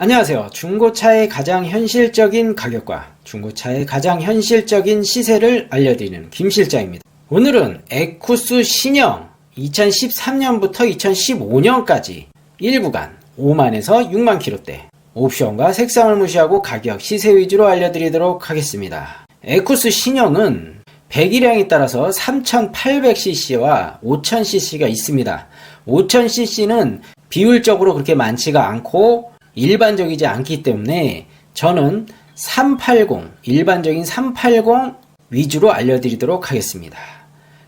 안녕하세요. 중고차의 가장 현실적인 가격과 중고차의 가장 현실적인 시세를 알려드리는 김 실장입니다. 오늘은 에쿠스 신형 2013년부터 2015년까지 1구간 5만에서 6만 킬로대 옵션과 색상을 무시하고 가격 시세 위주로 알려드리도록 하겠습니다. 에쿠스 신형은 배기량에 따라서 3800cc와 5000cc가 있습니다. 5000cc는 비율적으로 그렇게 많지가 않고 일반적이지 않기 때문에 저는 380, 일반적인 380 위주로 알려드리도록 하겠습니다.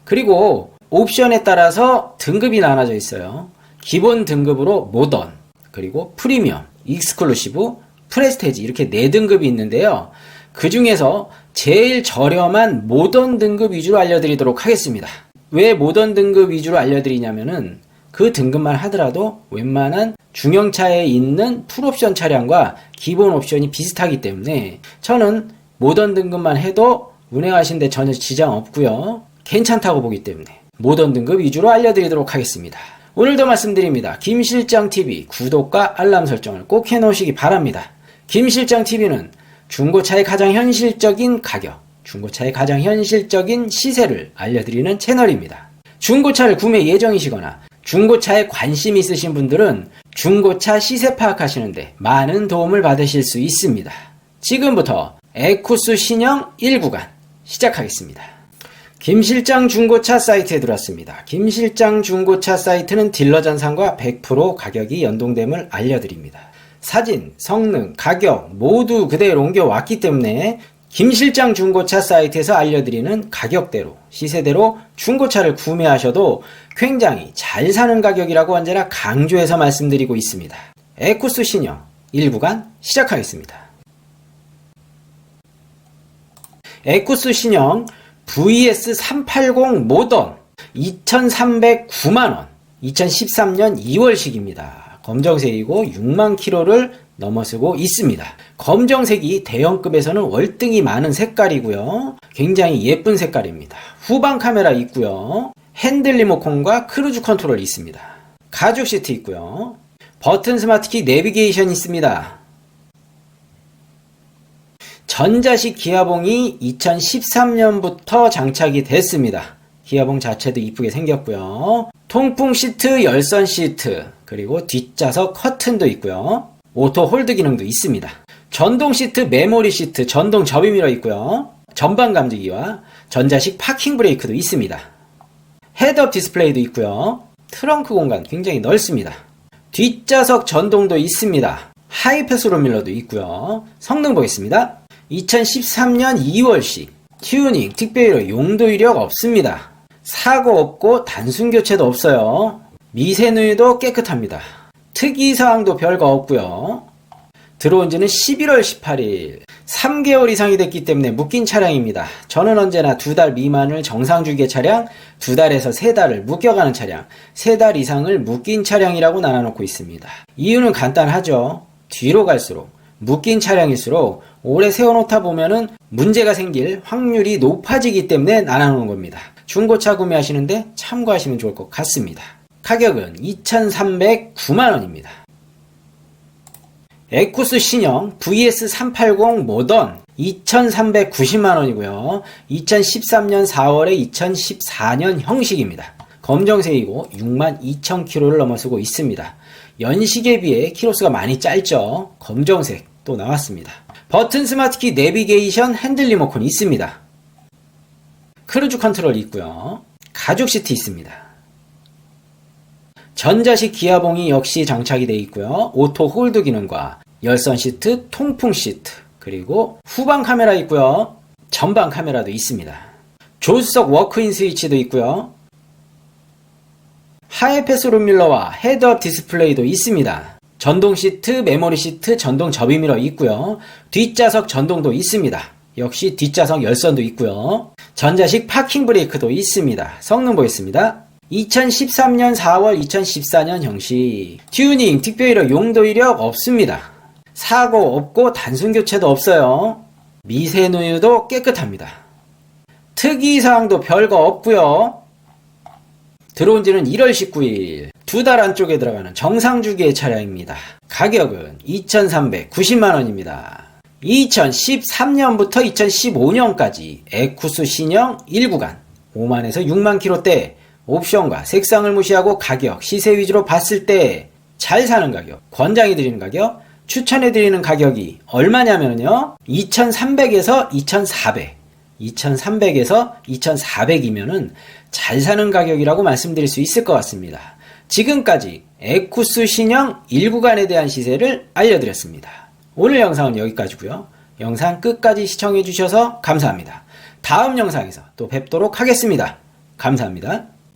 그리고 옵션에 따라서 등급이 나눠져 있어요. 기본 등급으로 모던, 그리고 프리미엄, 익스클루시브, 프레스테지 이렇게 네 등급이 있는데요. 그 중에서 제일 저렴한 모던 등급 위주로 알려드리도록 하겠습니다. 왜 모던 등급 위주로 알려드리냐면은 그 등급만 하더라도 웬만한 중형차에 있는 풀옵션 차량과 기본 옵션이 비슷하기 때문에 저는 모던 등급만 해도 운행하시는데 전혀 지장 없고요. 괜찮다고 보기 때문에 모던 등급 위주로 알려드리도록 하겠습니다. 오늘도 말씀드립니다. 김실장TV 구독과 알람 설정을 꼭 해놓으시기 바랍니다. 김실장TV는 중고차의 가장 현실적인 가격, 중고차의 가장 현실적인 시세를 알려드리는 채널입니다. 중고차를 구매 예정이시거나 중고차에 관심 있으신 분들은 중고차 시세 파악하시는데 많은 도움을 받으실 수 있습니다. 지금부터 에쿠스 신형 1구간 시작하겠습니다. 김 실장 중고차 사이트에 들어왔습니다. 김 실장 중고차 사이트는 딜러 전산과 100% 가격이 연동됨을 알려드립니다. 사진, 성능, 가격 모두 그대로 옮겨왔기 때문에 김실장 중고차 사이트에서 알려드리는 가격대로, 시세대로 중고차를 구매하셔도 굉장히 잘 사는 가격이라고 언제나 강조해서 말씀드리고 있습니다. 에쿠스 신형 1구간 시작하겠습니다. 에쿠스 신형 VS380 모던 2,309만원 2013년 2월식입니다. 검정색이고 6만 킬로를 넘어서고 있습니다. 검정색이 대형급에서는 월등히 많은 색깔이고요. 굉장히 예쁜 색깔입니다. 후방 카메라 있고요. 핸들 리모컨과 크루즈 컨트롤 있습니다. 가죽 시트 있고요. 버튼 스마트키 내비게이션 있습니다. 전자식 기아봉이 2013년부터 장착이 됐습니다. 기아봉 자체도 이쁘게 생겼고요. 통풍 시트, 열선 시트, 그리고 뒷좌석 커튼도 있고요. 오토 홀드 기능도 있습니다. 전동 시트, 메모리 시트, 전동 접이미러 있고요. 전방 감지기와 전자식 파킹 브레이크도 있습니다. 헤드업 디스플레이도 있고요. 트렁크 공간 굉장히 넓습니다. 뒷좌석 전동도 있습니다. 하이패스 룸밀러도 있고요. 성능 보겠습니다. 2013년 2월식 튜닝, 특별히로 용도 이력 없습니다. 사고 없고 단순 교체도 없어요. 미세누이도 깨끗합니다. 특이사항도 별거 없고요. 들어온 지는 11월 18일 3개월 이상이 됐기 때문에 묶인 차량입니다. 저는 언제나 두 달 미만을 정상 주기의 차량, 두 달에서 세 달을 묶여가는 차량, 세 달 이상을 묶인 차량이라고 나눠놓고 있습니다. 이유는 간단하죠. 뒤로 갈수록 묶인 차량일수록 오래 세워놓다 보면은 문제가 생길 확률이 높아지기 때문에 나눠놓은 겁니다. 중고차 구매하시는데 참고하시면 좋을 것 같습니다. 가격은 2,309만원입니다. 에쿠스 신형 VS380 모던 2,390만원이고요. 2013년 4월에 2014년 형식입니다. 검정색이고 62,000km를 넘어서고 있습니다. 연식에 비해 키로수가 많이 짧죠. 검정색 또 나왔습니다. 버튼 스마트키 내비게이션 핸들 리모컨이 있습니다. 크루즈 컨트롤이 있고요. 가죽 시트 있습니다. 전자식 기아봉이 역시 장착이 되어 있고요. 오토 홀드 기능과 열선 시트, 통풍 시트, 그리고 후방 카메라 있고요. 전방 카메라도 있습니다. 조수석 워크인 스위치도 있고요. 하이패스 룸밀러와 헤드업 디스플레이도 있습니다. 전동 시트, 메모리 시트, 전동 접이미러 있고요. 뒷좌석 전동도 있습니다. 역시 뒷좌석 열선도 있고요. 전자식 파킹 브레이크도 있습니다. 성능 보겠습니다. 2013년 4월 2014년 형식 튜닝 특별히로 용도 이력 없습니다. 사고 없고 단순 교체도 없어요. 미세누유도 깨끗합니다. 특이사항도 별거 없고요. 들어온 지는 1월 19일 두 달 안쪽에 들어가는 정상 주기의 차량입니다. 가격은 2,390만 원입니다. 2013년부터 2015년까지 에쿠스 신형 1구간 5만에서 6만 킬로대 옵션과 색상을 무시하고 가격, 시세 위주로 봤을 때 잘 사는 가격, 권장해 드리는 가격, 추천해 드리는 가격이 얼마냐면요. 2,300에서 2,400. 2,300에서 2,400이면은 잘 사는 가격이라고 말씀드릴 수 있을 것 같습니다. 지금까지 에쿠스 신형 1구간에 대한 시세를 알려드렸습니다. 오늘 영상은 여기까지고요. 영상 끝까지 시청해 주셔서 감사합니다. 다음 영상에서 또 뵙도록 하겠습니다. 감사합니다.